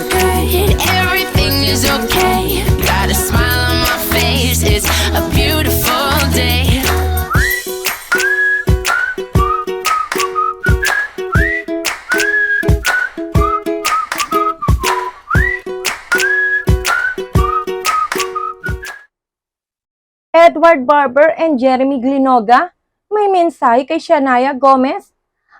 okay. Everything is okay. Got a smile on my face. It's a beautiful day. Edward Barber and Jeremy Glinoga? May mensahe kay Shania Gomez?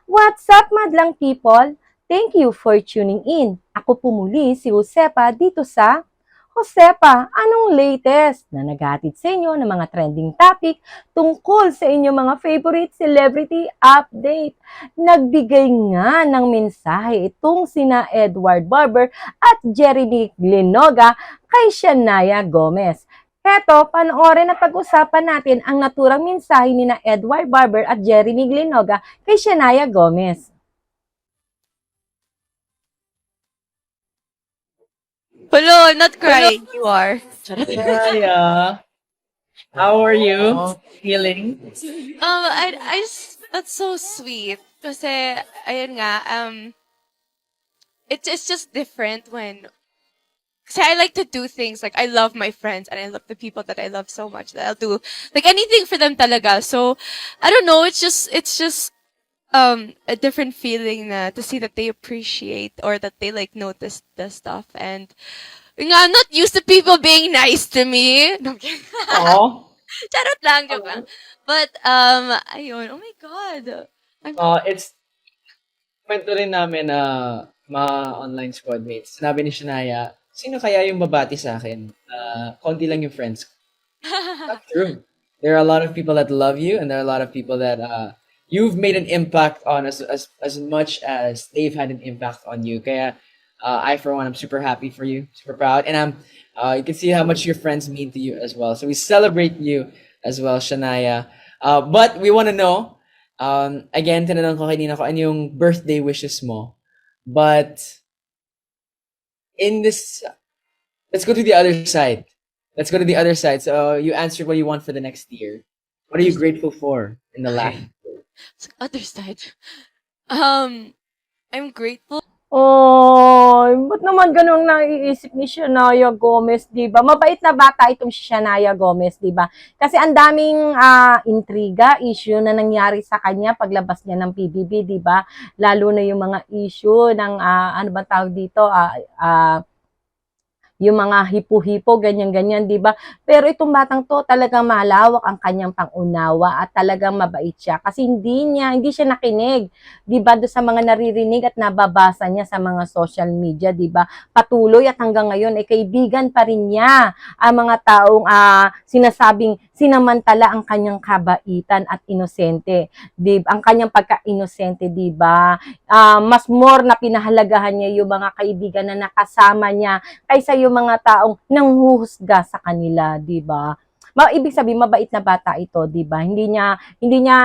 What's up, madlang people? Thank you for tuning in. Ako po muli si Josepa dito sa Josepa, anong latest na naghatid sa inyo ng mga trending topic tungkol sa inyong mga favorite celebrity update? Nagbigay nga ng mensahe itong sina Edward Barber at Jeremy Glinoga kay Shania Gomez. Heto, panoorin at pag-usapan natin ang naturang mensahe ni na Edward Barber at Jeremy Glinoga kay Shania Gomez. Hello, I'm not crying. You are. Hiya. How are you feeling? Um, I, I just, that's so sweet. Kasi, ayun nga, um, it's, it's just different when, kasi I like to do things, like, I love my friends, and I love the people that I love so much, that I'll do, like, anything for them talaga. So, I don't know, it's just, it's just, um, a different feeling na, to see that they appreciate, or that they, like, notice the stuff, and, nga, I'm not used to people being nice to me. No. Oh, Charot lang, joke lang. But, um, ayun, oh my God. I'm, uh, it's kwento rin namin na mga online squad mates. Sinabi ni Shania, sino kaya yung babati sa akin? Uh, konti lang yung friends. Not true. There are a lot of people that love you and there are a lot of people that uh, you've made an impact on as, as, as much as they've had an impact on you. Kaya uh, I, for one, I'm super happy for you, super proud. And I'm, uh, you can see how much your friends mean to you as well. So we celebrate you as well, Shania. Uh, but we want to know, um, again, tinanong ko kanina ko ano yung birthday wishes mo. But in this, let's go to the other side. Let's go to the other side. So you answered what you want for the next year. What are you grateful for in the last? Other side. Um, I'm grateful. Oh, ba't naman ganun naiisip ni Shania Gomez, di ba? Mabait na bata itong si Shania Gomez, di ba? Kasi ang daming ah, intriga, issue na nangyari sa kanya paglabas niya ng PBB, di ba? Lalo na yung mga issue ng, ah, ano ba tawag dito, ah, ah, yung mga hipo-hipo, ganyan-ganyan, di ba? Pero itong batang to, talagang malawak ang kanyang pangunawa at talagang mabait siya. Kasi hindi niya, hindi siya nakinig, di ba, doon sa mga naririnig at nababasa niya sa mga social media, di ba? Patuloy at hanggang ngayon, ay kaibigan pa rin niya ang mga taong ah, sinasabing sinamantala ang kanyang kabaitan at inosente. Di, ang kanyang pagka-inosente, di ba? Ah, mas more na pinahalagahan niya yung mga kaibigan na nakasama niya kaysa yung mga taong nanghuhusga sa kanila, 'di ba? Ma ibig sabihin mabait na bata ito, 'di ba? Hindi niya hindi niya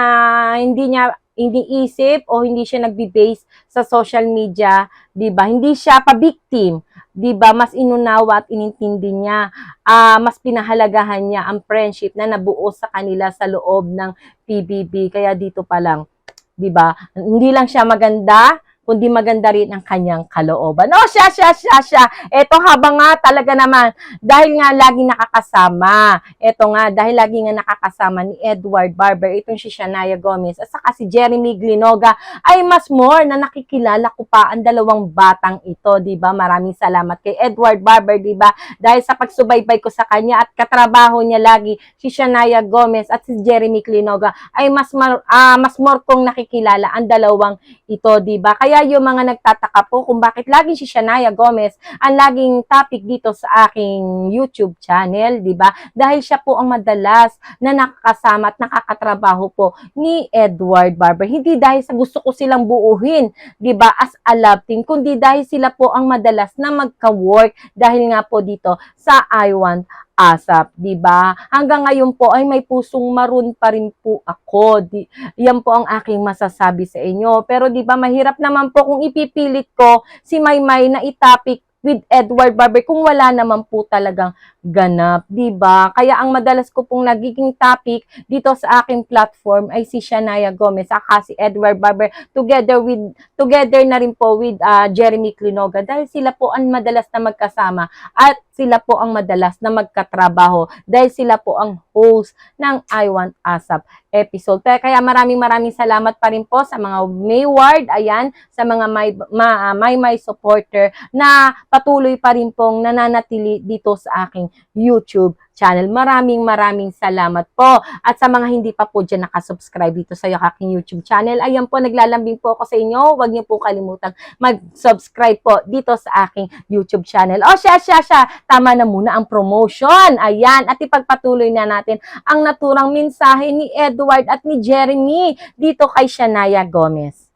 hindi niya iniisip o hindi siya nagbi-base sa social media, 'di ba? Hindi siya pa-victim, 'di ba? Mas inunawa at inintindi niya, ah mas pinahalagahan niya ang friendship na nabuo sa kanila sa loob ng PBB. Kaya dito pa lang, 'di ba? Hindi lang siya maganda, kundi maganda rin ang kanyang kalooban. Oh, siya, siya, siya, siya. Ito habang nga talaga naman, dahil nga lagi nakakasama, ito nga, dahil lagi nga nakakasama ni Edward Barber, itong si Shania Gomez, at saka si Jeremy Glinoga, ay mas more na nakikilala ko pa ang dalawang batang ito, di ba? Maraming salamat kay Edward Barber, di ba? Dahil sa pagsubaybay ko sa kanya at katrabaho niya lagi, si Shania Gomez at si Jeremy Glinoga, ay mas, mar- ah, mas more kong nakikilala ang dalawang ito, di ba? Kaya yung mga nagtataka po kung bakit lagi si Shania Gomez ang laging topic dito sa aking YouTube channel, di ba? Dahil siya po ang madalas na nakakasama at nakakatrabaho po ni Edward Barber. Hindi dahil sa gusto ko silang buuhin, di ba, as a love team, kundi dahil sila po ang madalas na magka-work dahil nga po dito sa I Want ASAP, di ba? Hanggang ngayon po ay may pusong maroon pa rin po ako. Di, yan po ang aking masasabi sa inyo. Pero di ba mahirap naman po kung ipipilit ko si Maymay na itapik with Edward Barber kung wala naman po talagang ganap, 'di ba? Kaya ang madalas ko pong nagiging topic dito sa aking platform ay si Shania Gomez saka si Edward Barber together with together na rin po with ah, Jeremy Clinoga dahil sila po ang madalas na magkasama at sila po ang madalas na magkatrabaho dahil sila po ang host ng I Want ASAP episode. Kaya, maraming maraming salamat pa rin po sa mga Mayward, ayan, sa mga may, ma, ah, may, may supporter na patuloy pa rin pong nananatili dito sa aking YouTube channel. Maraming maraming salamat po. At sa mga hindi pa po dyan nakasubscribe dito sa aking YouTube channel, ayan po, naglalambing po ako sa inyo. Huwag niyo po kalimutang mag-subscribe po dito sa aking YouTube channel. O siya, siya, siya, tama na muna ang promotion. Ayan, at ipagpatuloy na natin ang naturang mensahe ni Edward at ni Jeremy dito kay Shania Gomez.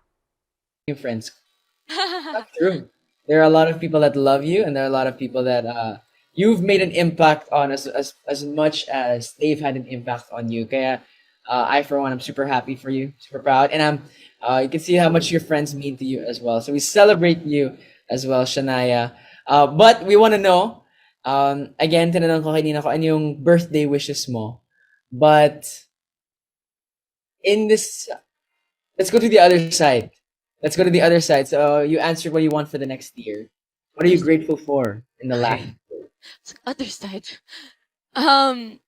Yung friends. That's true. There are a lot of people that love you, and there are a lot of people that uh, you've made an impact on as as as much as they've had an impact on you. Kaya uh, I, for one, I'm super happy for you, super proud, and I'm. Uh, you can see how much your friends mean to you as well. So we celebrate you as well, Shania. Uh, but we want to know. Um, again, tinanong ko kanina ko ano yung birthday wishes mo. But in this, let's go to the other side. Let's go to the other side. So you answered what you want for the next year. What are you grateful for in the last? Other side. Um,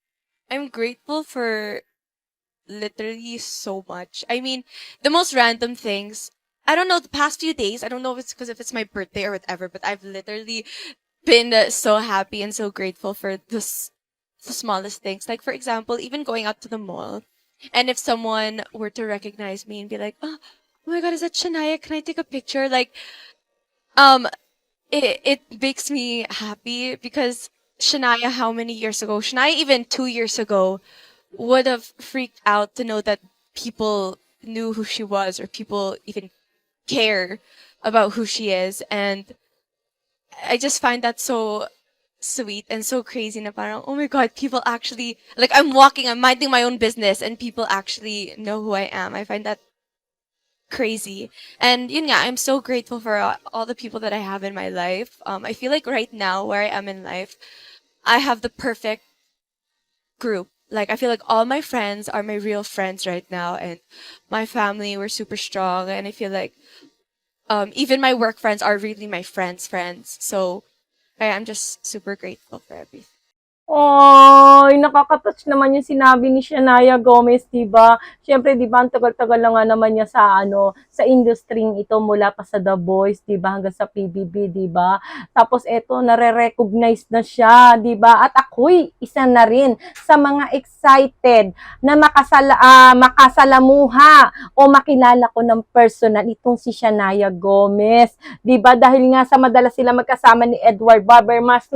I'm grateful for literally so much. I mean, the most random things. I don't know, the past few days, I don't know if it's because if it's my birthday or whatever, but I've literally been uh, so happy and so grateful for this, the smallest things. Like, for example, even going out to the mall. And if someone were to recognize me and be like, oh, oh my god, is that Shania? Can I take a picture? Like, um, it, it makes me happy because Shania, how many years ago? Shania, even two years ago, would have freaked out to know that people knew who she was or people even care about who she is. And I just find that so sweet and so crazy na parang, oh my god, people actually, like I'm walking, I'm minding my own business and people actually know who I am. I find that crazy. And yun nga, I'm so grateful for all the people that I have in my life. Um, I feel like right now, where I am in life, I have the perfect group. Like, I feel like all my friends are my real friends right now, and my family, we're super strong, and I feel like um, even my work friends are really my friends' friends. So, I, I'm just super grateful for everything. Ay, nakakatouch naman yung sinabi ni Shania Gomez, 'di ba? Syempre, 'di ba, ang tagal-tagal na nga naman niya sa ano, sa industry ito mula pa sa The Voice, 'di ba, hanggang sa PBB, 'di ba? Tapos eto, nare-recognize na siya, 'di ba? At ako'y isa na rin sa mga excited na makasala ah, makasalamuha o makilala ko ng personal itong si Shania Gomez, 'di ba? Dahil nga sa madalas sila magkasama ni Edward Barber, mas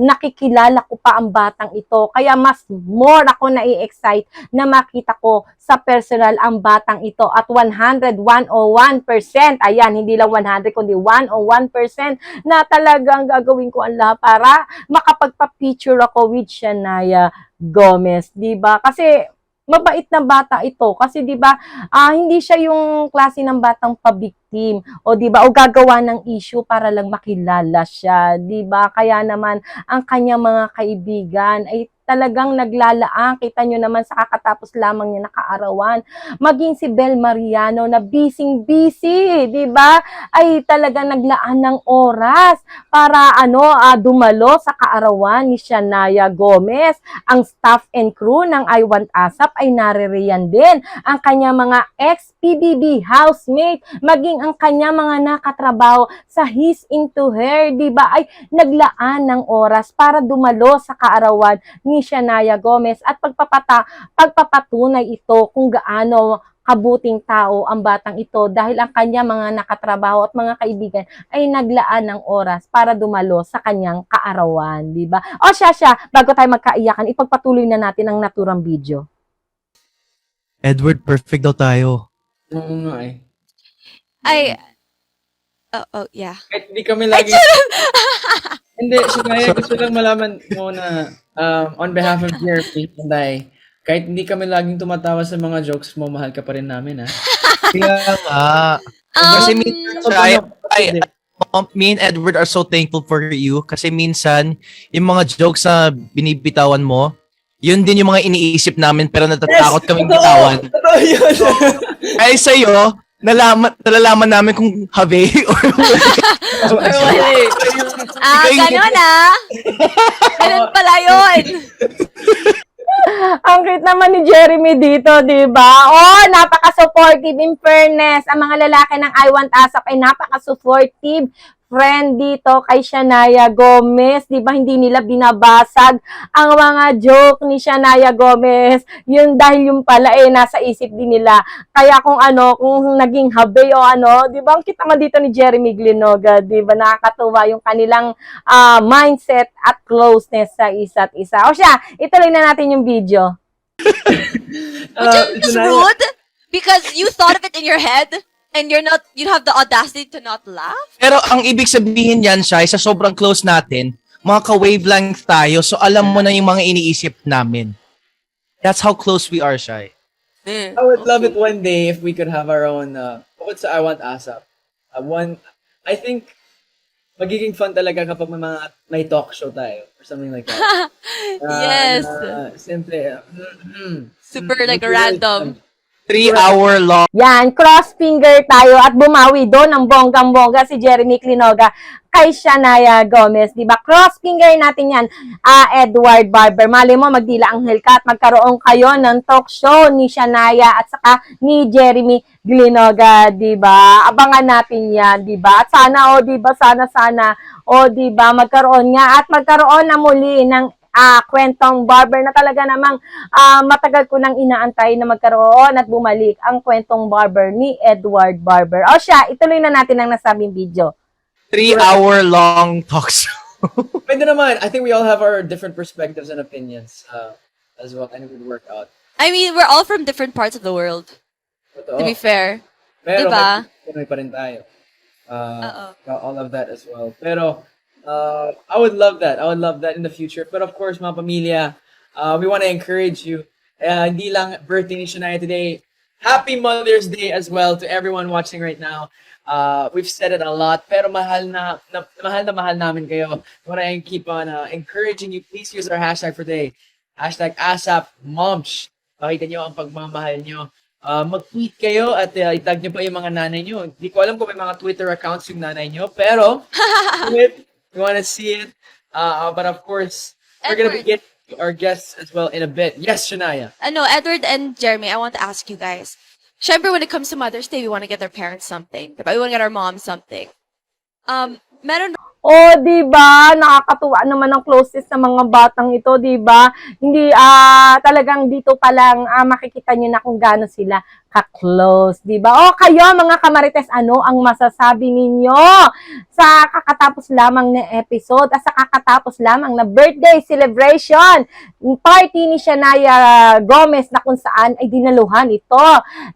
nakikilala ko pa ang batang ito. Kaya mas more ako na-excite na makita ko sa personal ang batang ito at 100, 101%, ayan, hindi lang 100 kundi 101% na talagang gagawin ko ang lahat para makapagpa-picture ako with Shania Gomez, 'di ba? Kasi mabait na bata ito kasi 'di ba ah, hindi siya yung klase ng batang pabiktim o 'di ba o gagawa ng issue para lang makilala siya 'di ba? Kaya naman ang kanyang mga kaibigan ay talagang naglalaan. Kita nyo naman sa kakatapos lamang niya nakaarawan. Maging si Bel Mariano na busy busy 'di ba? Ay talagang naglaan ng oras para ano ah, dumalo sa kaarawan ni Shania Gomez. Ang staff and crew ng I Want ASAP ay naririyan din. Ang kanya mga ex-PBB housemate, maging ang kanya mga nakatrabaho sa His Into Her, di ba, ay naglaan ng oras para dumalo sa kaarawan ni Shania Gomez at pagpapata, pagpapatunay ito kung gaano kabuting tao ang batang ito dahil ang kanya mga nakatrabaho at mga kaibigan ay naglaan ng oras para dumalo sa kanyang kaarawan, di ba? O siya siya, bago tayo magkaiyakan, ipagpatuloy na natin ang naturang video. Edward, perfect daw tayo. Oo nga eh. I, oh, oh, yeah. Kahit hindi kami lagi... hindi, Shania, gusto lang malaman mo na um, on behalf of Jeremy and I, kahit hindi kami laging tumatawa sa mga jokes mo, mahal ka pa rin namin, ha? Kaya nga. Um, Kasi minsan siya ay, ay, um, me and Edward are so thankful for you kasi minsan, yung mga jokes na binibitawan mo, yun din yung mga iniisip namin pero natatakot kaming totoo. bitawan. Totoo yun. Ay sa'yo, nalaman, nalalaman namin kung have or eh. Ah, ganun ah. Ganun pala yun. Ang cute naman ni Jeremy dito, di ba? Oh, napaka-supportive in fairness. Ang mga lalaki ng I Want ASAP ay napaka-supportive friend dito kay Shania Gomez. Di ba hindi nila binabasag ang mga joke ni Shania Gomez? Yun dahil yung pala eh, nasa isip din nila. Kaya kung ano, kung naging habe o ano, di ba? Ang kita nga dito ni Jeremy Glenoga, di ba? Nakakatuwa yung kanilang ah, mindset at closeness sa isa't isa. O siya, ituloy na natin yung video. Which is just rude because you thought of it in your head and you're not, you have the audacity to not laugh. Pero ang ibig sabihin yan, Shai, sa sobrang close natin, mga ka-wavelength tayo, so alam mo na yung mga iniisip namin. That's how close we are, Shai. I would love it one day if we could have our own, uh, sa I Want ASAP. Uh, one, I think, magiging fun talaga kapag may mga, may talk show tayo or something like that. Uh, yes. Uh, simple. uh, mm, Super mm, like random. Three hour long Yan, cross finger tayo at bumawi doon ng bonggang-bongga si Jeremy Clinoga kay Shania Gomez, di ba? Cross finger natin yan, ah, Edward Barber. Mali mo, magdila ang ka at magkaroon kayo ng talk show ni Shania at saka ni Jeremy Glinoga, di ba? Abangan natin yan, di ba? At sana, o, di ba? Sana, sana, o, di ba? Magkaroon nga at magkaroon na muli ng ah, kwentong barber na talaga namang ah, matagal ko nang inaantay na magkaroon at bumalik ang kwentong barber ni Edward Barber. O siya, ituloy na natin ang nasabing video. three hour long talk show. Pwede naman. I think we all have our different perspectives and opinions uh, as well, and it would work out. I mean, we're all from different parts of the world, Totoo. to be fair. Pero Diba? may pa rin tayo. Uh, Oo. all of that as well. Pero, uh, I would love that. I would love that in the future. But of course, mga pamilya, uh, we want to encourage you. Uh, hindi lang birthday ni Shania today. Happy Mother's Day as well to everyone watching right now. Uh, we've said it a lot, pero mahal na, na mahal na mahal namin kayo. Want to keep on uh, encouraging you. Please use our hashtag for today. Hashtag ASAP Momsh. Pakita nyo ang pagmamahal nyo. Uh, mag-tweet kayo at uh, itag nyo pa yung mga nanay nyo. Hindi ko alam kung may mga Twitter accounts yung nanay nyo, pero do We want to see it. Uh, but of course, we're going to be Edward. getting to our guests as well in a bit. Yes, Shania. Ano, Edward and Jeremy, I want to ask you guys. Siyempre, when it comes to Mother's Day, we want to get our parents something. Diba? We want to get our mom something. Um, meron O, di ba? Nakakatuwa naman ang closest sa mga batang ito, di ba? Hindi, ah, talagang dito pa lang ah, makikita nyo na kung gaano sila ka-close, di ba? O, kayo, mga kamarites, ano ang masasabi ninyo sa kakatapos lamang na episode at sa kakatapos lamang na birthday celebration party ni Shania Gomez na kung saan ay dinaluhan ito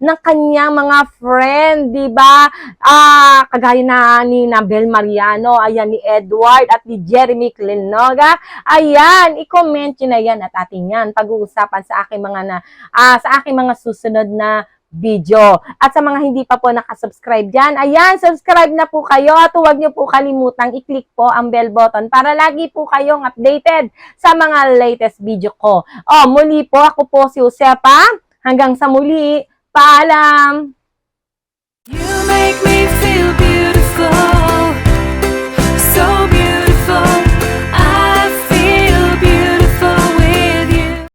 ng kanyang mga friend, di ba? Ah, kagaya na ni Nabel Mariano, ayan ni Edward at ni Jeremy Clinoga. Ayan, i-comment nyo na yan at ating yan pag-uusapan sa aking mga na ah, sa aking mga susunod na video. At sa mga hindi pa po nakasubscribe dyan, ayan, subscribe na po kayo at huwag nyo po kalimutang i-click po ang bell button para lagi po kayong updated sa mga latest video ko. Oh, muli po, ako po si Josepa. Hanggang sa muli, paalam! You make me feel beautiful.